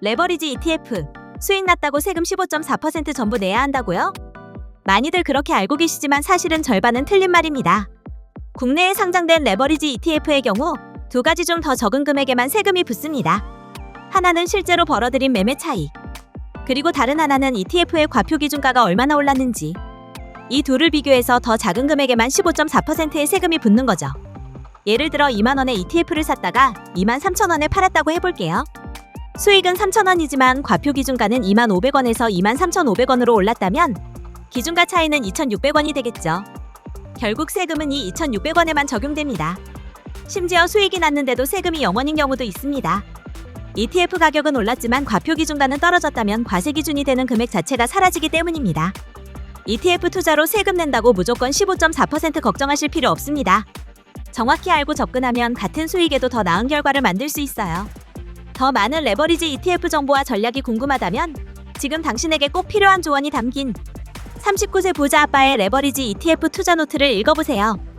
레버리지 ETF. 수익 났다고 세금 15.4% 전부 내야 한다고요? 많이들 그렇게 알고 계시지만 사실은 절반은 틀린 말입니다. 국내에 상장된 레버리지 ETF의 경우 두 가지 중 더 적은 금액에만 세금이 붙습니다. 하나는 실제로 벌어들인 매매 차익. 그리고 다른 하나는 ETF의 과표 기준가가 얼마나 올랐는지. 이 둘을 비교해서 더 작은 금액에만 15.4%의 세금이 붙는 거죠. 예를 들어 2만 원에 ETF를 샀다가 2만 3천 원에 팔았다고 해볼게요. 수익은 3천 원이지만 과표 기준가는 2만 500원에서 2만 3,500원으로 올랐다면 기준가 차이는 2,600원이 되겠죠. 결국 세금은 이 2,600원에만 적용됩니다. 심지어 수익이 났는데도 세금이 0원인 경우도 있습니다. ETF 가격은 올랐지만 과표 기준가는 떨어졌다면 과세 기준이 되는 금액 자체가 사라지기 때문입니다. ETF 투자로 세금 낸다고 무조건 15.4% 걱정하실 필요 없습니다. 정확히 알고 접근하면 같은 수익에도 더 나은 결과를 만들 수 있어요. 더 많은 레버리지 ETF 정보와 전략이 궁금하다면 지금 당신에게 꼭 필요한 조언이 담긴 39세 부자 아빠의 레버리지 ETF 투자 노트를 읽어보세요.